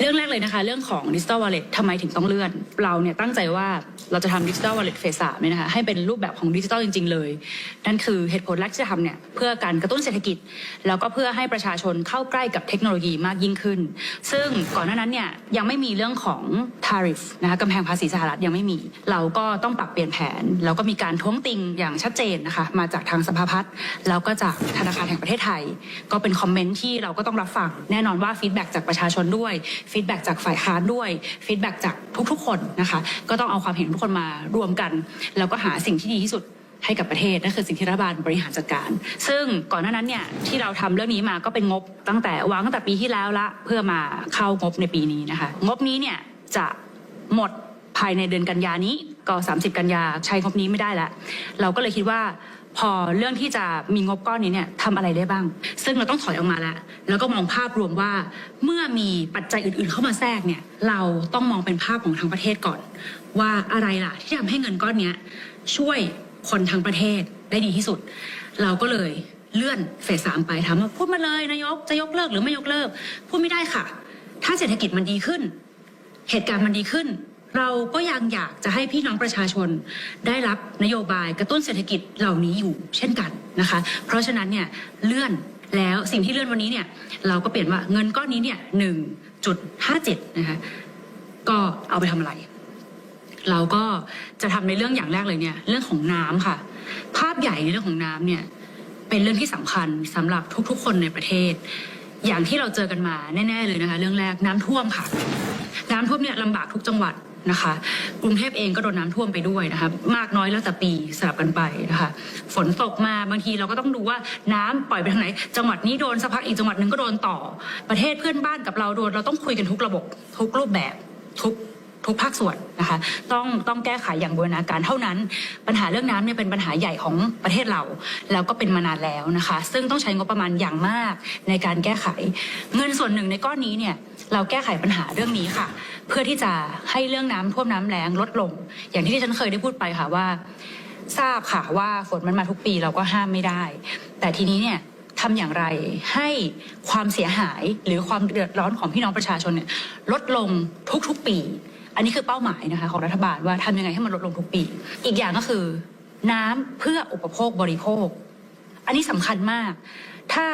เรื่องแรกเลยนะคะ เรื่องของ Digital Wallet ทำไมถึงต้องเลื่อน เราเนี่ยตั้งใจว่าเราจะทำ Digital Wallet เฟสสามเนี่ยนะคะให้เป็นรูปแบบของดิจิทัลจริง ๆ เลย นั่นคือเหตุผลแรกที่จะทำเนี่ยเพื่อการกระตุ้นเศรษฐกิจ แล้วก็เพื่อให้ประชาชนเข้าใกล้กับเทคโนโลยีมากยิ่งขึ้น ซึ่งก่อนหน้านั้นเนี่ยยังไม่มีเรื่องของ tariff นะคะกำแพงภาษีสหรัฐยังไม่มี เราก็ต้องปรับเปลี่ยนแผน แล้วก็มีการท้วงติงอย่างชัดเจนนะคะมาจากทางสภาพัฒน์แล้วก็จากธนาคารแห่งประเทศไทย ก็เป็นคอมเมนต์ที่เราก็ต้องรับฟังแน่นอนว่าฟีดแบ็กจากประชาชนด้วยฟีดแบ็กจากฝ่ายค้านด้วยฟีดแบ็กจากทุกๆ คนนะคะก็ต้องเอาความเห็นทุกคนมารวมกัน แล้วก็หาสิ่งที่ดีที่สุดให้กับประเทศนั่นคือสิ่งที่รัฐบาลบริหารจัดการ ซึ่งก่อนหน้านั้นเนี่ยที่เราทำเรื่องนี้มาก็เป็นงบตั้งแต่วางตั้งแต่ปีที่แล้วละเพื่อมาเข้างบในปีนี้นะคะงบนี้เนี่ยจะหมดภายในเดือนกันยานี้ก็ 30 กันยาใช้งบนี้ไม่ได้ล้วเราก็เลยคิดว่า พอเรื่องที่จะมีงบก้อนนี้เนี่ยทำอะไรได้บ้าง ซึ่งเราต้องถอยออกมาแล้วแล้วก็มองภาพรวมว่า เมื่อมีปัจจัยอื่นๆ เข้ามาแทรกเนี่ย เราต้องมองเป็นภาพของทั้งประเทศก่อน ว่าอะไรล่ะที่ทำให้เงินก้อนเนี้ยช่วยคนทั้งประเทศได้ดีที่สุด เราก็เลยเลื่อนเฟสสามไปถามว่าพูดมาเลยนายกจะยกเลิกหรือไม่ยกเลิกพูดไม่ได้ค่ะ ถ้าเศรษฐกิจมันดีขึ้น เหตุการณ์มันดีขึ้น เราก็ยังอยากจะให้พี่น้องประชาชนได้รับนโยบายกระตุ้นเศรษฐกิจเหล่านี้อยู่เช่นกันนะคะ เพราะฉะนั้นเนี่ยเลื่อนแล้วสิ่งที่เลื่อนวันนี้เนี่ยเราก็เปลี่ยนว่าเงินก้อนนี้เนี่ยหนึ่งจุดห้าเจ็ดนะคะก็เอาไปทำอะไร เราก็จะทำในเรื่องอย่างแรกเลยเนี่ยเรื่องของน้ำค่ะ ภาพใหญ่ในเรื่องของน้ำเนี่ยเป็นเรื่องที่สำคัญสำหรับทุกๆ คนในประเทศ อย่างที่เราเจอกันมาแน่ ๆเลยนะคะ เรื่องแรกน้ำท่วมค่ะ น้ำท่วมเนี่ยลำบากทุกจังหวัด นะคะ กรุงเทพเองก็โดนน้ำท่วมไปด้วยนะคะมากน้อยแล้วแต่ปีสลับกันไปนะคะฝนตกมาบางทีเราก็ต้องดูว่าน้ำปล่อยไปทางไหน จังหวัดนี้โดนสักพักอีกจังหวัดหนึ่งก็โดนต่อ ประเทศเพื่อนบ้านกับเราโดนเราต้องคุยกันทุกระบบทุกรูปแบบทุกทุกภาคส่วนนะคะต้องต้องแก้ไขอย่างบูรณาการเท่านั้น ปัญหาเรื่องน้ำเนี่ยเป็นปัญหาใหญ่ของประเทศเรา แล้วก็เป็นมานานแล้วนะคะ ซึ่งต้องใช้งบประมาณอย่างมากในการแก้ไข เงินส่วนหนึ่งในก้อนนี้เนี่ย เราแก้ไขปัญหาเรื่องนี้ค่ะ เพื่อที่จะให้เรื่องน้ำท่วมน้ำแรงลดลง อย่างที่ที่ฉันเคยได้พูดไปค่ะว่า ทราบค่ะว่าฝนมันมาทุกปีเราก็ห้ามไม่ได้ แต่ทีนี้เนี่ยทำอย่างไรให้ความเสียหายหรือความเดือดร้อนของพี่น้องประชาชนเนี่ยลดลงทุกๆปี อันนี้คือเป้าหมายนะคะของรัฐบาลว่าทำยังไงให้มันลดลงทุกปี อีกอย่างก็คือ น้ำเพื่ออุปโภคบริโภค อันนี้สำคัญมาก ถ้า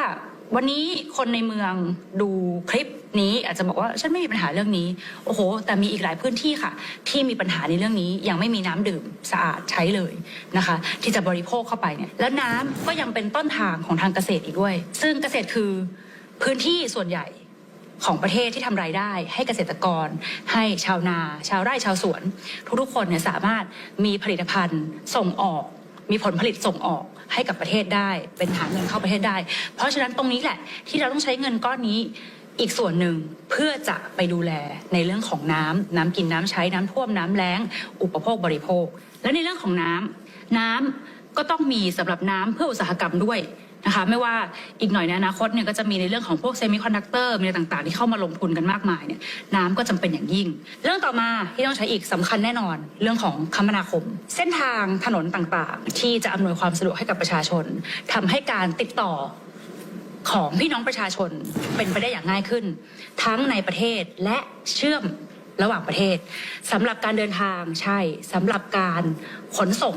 วันนี้คนในเมืองดูคลิปนี้อาจจะบอกว่าฉันไม่มีปัญหาเรื่องนี้ โอ้โห แต่มีอีกหลายพื้นที่ค่ะ ที่มีปัญหาในเรื่องนี้ยังไม่มีน้ำดื่มสะอาดใช้เลยนะคะ ที่จะบริโภคเข้าไปเนี่ยแล้วน้ำก็ยังเป็นต้นทางของทางเกษตรอีกด้วย ซึ่งเกษตรคือพื้นที่ส่วนใหญ่ของประเทศที่ทำรายได้ ให้เกษตรกร ให้ชาวนา ชาวไร่ชาวสวน ทุกๆคนเนี่ยสามารถมีผลิตภัณฑ์ส่งออก มีผลผลิตส่งออกให้กับประเทศได้ เป็นหาเงินเข้าประเทศได้ เพราะฉะนั้นตรงนี้แหละ ที่เราต้องใช้เงินก้อนนี้อีกส่วนหนึ่งเพื่อจะไปดูแลในเรื่องของน้ำน้ำกินน้ำใช้น้ำท่วมน้ำแล้ง อุปโภคบริโภค และในเรื่องของน้ำน้ำก็ต้องมีสำหรับน้ำเพื่ออุตสาหกรรมด้วย นะคะไม่ว่าอีกหน่อยในอนาคตเนี่ยก็จะมีในเรื่องของพวกเซมิคอนดักเตอร์มีอะไรต่างๆ ที่เข้ามาลงทุนกันมากมายเนี่ยน้ำก็จำเป็นอย่างยิ่ง เรื่องต่อมาที่ต้องใช้อีกสำคัญแน่นอน เรื่องของคมนาคม เส้นทางถนนต่างๆ ที่จะอำนวยความสะดวกให้กับประชาชนทำให้การติดต่อของพี่น้องประชาชนเป็นไปได้อย่างง่ายขึ้น ทั้งในประเทศและเชื่อมระหว่างประเทศสำหรับการเดินทางใช่สำหรับการขนส่ง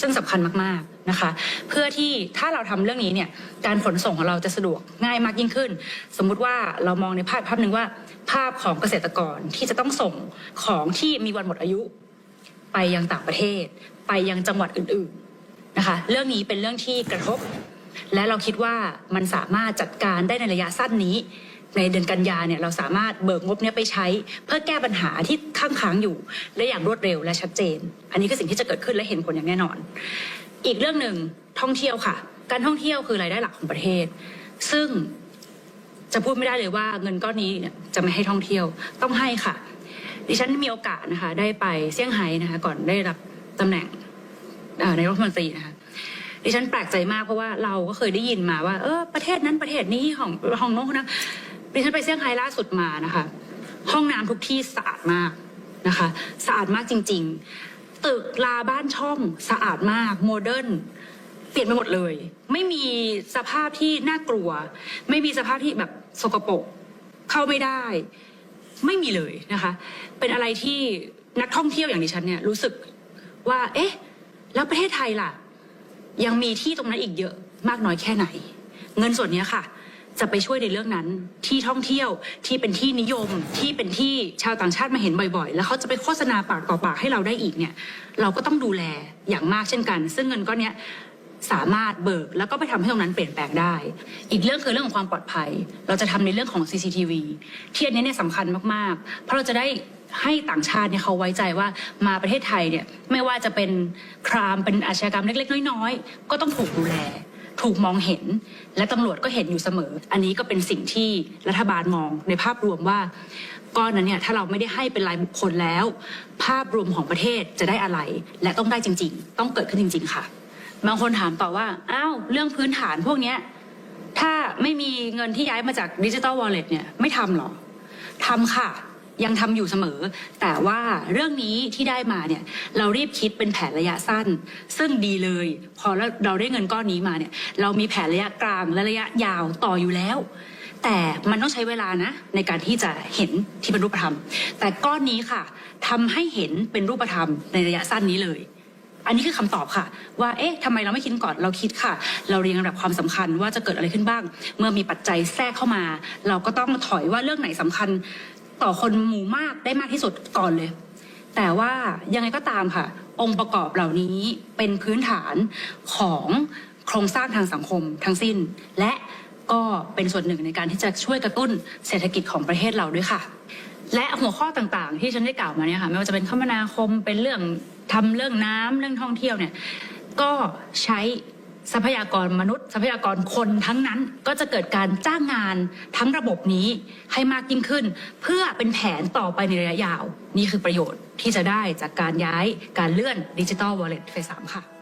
ซึ่งสำคัญมากๆนะคะ เพื่อที่ถ้าเราทำเรื่องนี้เนี่ยการขนส่งของเราจะสะดวกง่ายมากยิ่งขึ้น สมมุติว่าเรามองในภาพภาพหนึ่งว่า ภาพของเกษตรกรที่จะต้องส่งของที่มีวันหมดอายุ ไปยังต่างประเทศ ไปยังจังหวัดอื่นๆนะคะ เรื่องนี้เป็นเรื่องที่กระทบ และเราคิดว่ามันสามารถจัดการได้ในระยะสั้นนี้ ในเดือนกันยาเนี่ยเราสามารถเบิกงบเนี้ยไปใช้ เพื่อแก้ปัญหาที่ข้างค้างอยู่และอย่างรวดเร็วและชัดเจน อันนี้คือสิ่งที่จะเกิดขึ้นและเห็นผลอย่างแน่นอน อีกเรื่องหนึ่งท่องเที่ยวค่ะ การท่องเที่ยวคือรายได้หลักของประเทศ ซึ่งจะพูดไม่ได้เลยว่าเงินก้อนนี้จะไม่ให้ท่องเที่ยวต้องให้ค่ะ ดิฉันมีโอกาสนะคะ ได้ไปเซี่ยงไฮ้นะคะ ก่อนได้รับตำแหน่งเอ่อนรัฐมนตรีนะคะดิฉันแปลกใจมากเพราะว่าเราก็เคยได้ยินมาว่า เออประเทศนั้นประเทศนี้ของของโน้นคนนั้น ดิฉันไปเซี่ยงไฮ้ล่าสุดมานะคะ ห้องน้ำทุกที่สะอาดมากนะคะ สะอาดมากจริง ๆ ตึกลาบ้านช่องสะอาดมากโมเดิร์นเปลี่ยนไปหมดเลย ไม่มีสภาพที่น่ากลัว ไม่มีสภาพที่แบบสกปรกเข้าไม่ได้ ไม่มีเลยนะคะ เป็นอะไรที่นักท่องเที่ยวอย่างดิฉันเนี่ยรู้สึกว่า เอ๊ะ แล้วประเทศไทยล่ะ ยังมีที่ตรงนั้นอีกเยอะมากน้อยแค่ไหน เงินส่วนนี้ค่ะ จะไปช่วยในเรื่องนั้น ที่ท่องเที่ยวที่เป็นที่นิยมที่เป็นที่ชาวต่างชาติมาเห็นบ่อยๆ แล้วเขาจะไปโฆษณาปากต่อปากให้เราได้อีกเนี่ย เราก็ต้องดูแลอย่างมากเช่นกัน ซึ่งเงินก้อนเนี้ยสามารถเบิกแล้วก็ไปทำให้ตรงนั้นเปลี่ยนแปลงได้ อีกเรื่องคือเรื่องของความปลอดภัย เราจะทำในเรื่องของ CCTV ที่อันนี้เนี่ยสำคัญมากๆ เพราะเราจะได้ให้ต่างชาติเนี่ยเขาไว้ใจว่ามาประเทศไทยเนี่ยไม่ว่าจะเป็นครามเป็นอาชญากรรมเล็ก ๆ น้อย ๆ ก็ต้องถูกดูแล ถูกมองเห็น และตำรวจก็เห็นอยู่เสมอ อันนี้ก็เป็นสิ่งที่รัฐบาลมองในภาพรวมว่าก้อนนั้นเนี่ยถ้าเราไม่ได้ให้เป็นรายบุคคลแล้ว ภาพรวมของประเทศจะได้อะไร และต้องได้จริง ๆ ต้องเกิดขึ้นจริง ๆ ค่ะ บางคนถามต่อว่าอ้าวเรื่องพื้นฐานพวกเนี้ยถ้าไม่มีเงินที่ย้ายมาจากดิจิ t a ลวอลเล็ตเนี่ยไม่ทำหรอทำค่ะ ยังทำอยู่เสมอ แต่ว่าเรื่องนี้ที่ได้มาเนี่ยเรารีบคิดเป็นแผนระยะสั้น ซึ่งดีเลย พอเราได้เงินก้อนนี้มาเนี่ยเรามีแผนระยะกลางและระยะยาวต่ออยู่แล้ว แต่มันต้องใช้เวลานะในการที่จะเห็นที่เป็นรูปธรรม แต่ก้อนนี้ค่ะทำให้เห็นเป็นรูปธรรมในระยะสั้นนี้เลยอันนี้คือคำตอบค่ะ ว่าเอ๊ะทำไมเราไม่คิดก่อนเราคิดค่ะ เราเรียงลำดับความสำคัญว่าจะเกิดอะไรขึ้นบ้าง เมื่อมีปัจจัยแทรกเข้ามา เราก็ต้องถอยว่าเรื่องไหนสำคัญ ต่อคนหมู่มากได้มากที่สุดก่อนเลย แต่ว่ายังไงก็ตามค่ะ องค์ประกอบเหล่านี้เป็นพื้นฐานของโครงสร้างทางสังคมทั้งสิ้น และก็เป็นส่วนหนึ่งในการที่จะช่วยกระตุ้นเศรษฐกิจของประเทศเราด้วยค่ะ และหัวข้อต่างๆ ที่ฉันได้กล่าวมาเนี่ยค่ะไม่ว่าจะเป็นคมนาคมเป็นเรื่องทำเรื่องน้ำเรื่องท่องเที่ยวเนี่ยก็ใช้ ทรัพยากรมนุษย์ ทรัพยากรคนทั้งนั้นก็จะเกิดการจ้างงานทั้งระบบนี้ให้มากยิ่งขึ้น เพื่อเป็นแผนต่อไปในระยะยาว นี่คือประโยชน์ที่จะได้จากการย้ายการเลื่อนดิจิทัลวอลเล็ตเฟสสามค่ะ